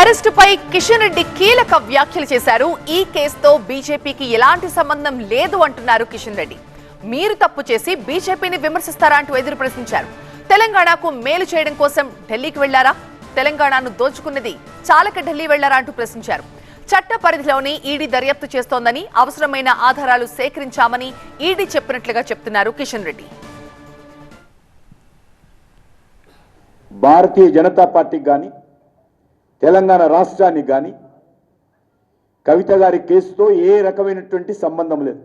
అరెస్టుపై కిషన్ రెడ్డి కీలక వ్యాఖ్యలు చేశారు. ఈ కేసుతో బీజేపీకి ఎలాంటి సంబంధం లేదు అంటున్నారు కిషన్ రెడ్డి. మీరు తప్పు చేసి బీజేపీని విమర్శిస్తారా అంటూ ఎదురు ప్రశ్నించారు. తెలంగాణకు మేలు చేయడం కోసం ఢిల్లీకి వెళ్ళారా? తెలంగాణను దోచుకున్నది చాలక ఢిల్లీ వెళ్ళారా అంటూ ప్రశ్నించారు. చట్ట పరిధిలోని ఈడీ దర్యాప్తు చేస్తోందని అవసరమైన ఆధారాలు సేకరించామని ఈడీ చెప్పినట్లుగా చెప్తున్నారు కిషన్ రెడ్డి. భారతీయ జనతా పార్టీకి కానీ తెలంగాణ రాష్ట్రానికి కానీ కవిత గారి కేసుతో ఏ రకమైనటువంటి సంబంధం లేదు.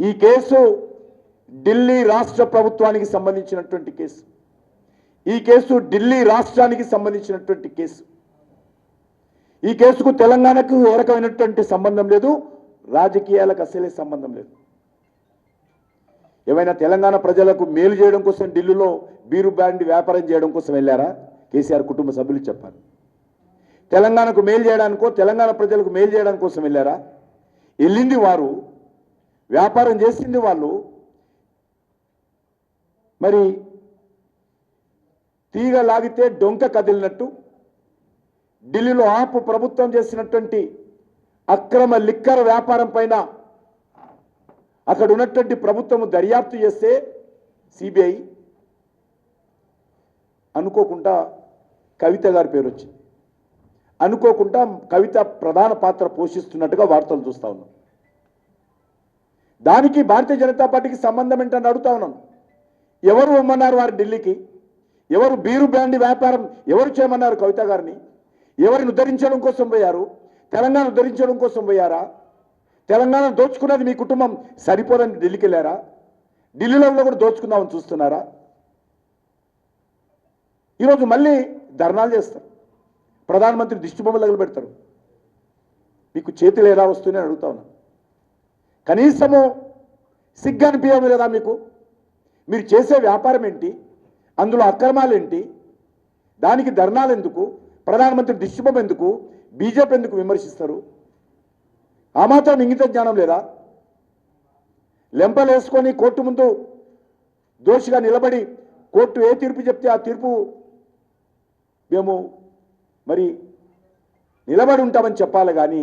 ఈ కేసు ఢిల్లీ రాష్ట్ర ప్రభుత్వానికి సంబంధించినటువంటి కేసు. ఈ కేసు ఢిల్లీ రాష్ట్రానికి సంబంధించినటువంటి కేసు. ఈ కేసుకు తెలంగాణకు ఏ రకమైనటువంటి సంబంధం లేదు రాజకీయాలకు అసలే సంబంధం లేదు. ఏమైనా తెలంగాణ ప్రజలకు మేలు చేయడం కోసం ఢిల్లీలో బీరు బ్యాండ్ వ్యాపారం చేయడం కోసం వెళ్ళారా? కేసీఆర్ కుటుంబ సభ్యులు చెప్పారు తెలంగాణకు మేలు చేయడానికో తెలంగాణ ప్రజలకు మేలు చేయడం కోసం వెళ్ళారా? వెళ్ళింది వారు వ్యాపారం చేసింది వాళ్ళు. మరి తీగ లాగితే డొంక కదిలినట్టు ఢిల్లీలో ఆపు ప్రభుత్వం చేసినటువంటి అక్రమ లిక్కర్ వ్యాపారం పైన అక్కడ ఉన్నటువంటి ప్రభుత్వము దర్యాప్తు చేస్తే సిబిఐ అనుకోకుండా కవిత గారి పేరు వచ్చింది. అనుకోకుండా కవిత ప్రధాన పాత్ర పోషిస్తున్నట్టుగా వార్తలు చూస్తా ఉన్నాం. దానికి భారతీయ జనతా పార్టీకి సంబంధం ఏంటని అడుగుతా ఉన్నాను ఎవరు ఇమ్మన్నారు వారు ఢిల్లీకి? ఎవరు బీరు బ్రాండ్ వ్యాపారం ఎవరు చేయమన్నారు కవిత గారిని? ఎవరిని ఉద్ధరించడం కోసం పోయారు? తెలంగాణ ఉద్ధరించడం కోసం పోయారా? తెలంగాణ దోచుకున్నది మీ కుటుంబం సరిపోదని ఢిల్లీకి వెళ్ళారా? ఢిల్లీలో కూడా దోచుకుందామని చూస్తున్నారా? ఈరోజు మళ్ళీ ధర్నాలు చేస్తారు. ప్రధానమంత్రి దిష్టి బొమ్మలు పెడతారు మీకు చేతులు ఎలా వస్తున్నాయని అడుగుతా ఉన్నాను కనీసము సిగ్గు అనిపించడం లేదా మీకు? మీరు చేసే వ్యాపారం ఏంటి? అందులో అక్రమాలు ఏంటి? దానికి ధర్నాలు ఎందుకు? ప్రధానమంత్రి దిష్టిబొమ్మ ఎందుకు? బీజేపీ ఎందుకు విమర్శిస్తారు? ఆ మాత్రం ఇంగిత జ్ఞానం లేదా? లెంపలు వేసుకొని కోర్టు ముందు దోషిగా నిలబడి కోర్టు ఏ తీర్పు చెప్తే ఆ తీర్పు మేము మరి నిలబడి ఉంటామని చెప్పాలి కానీ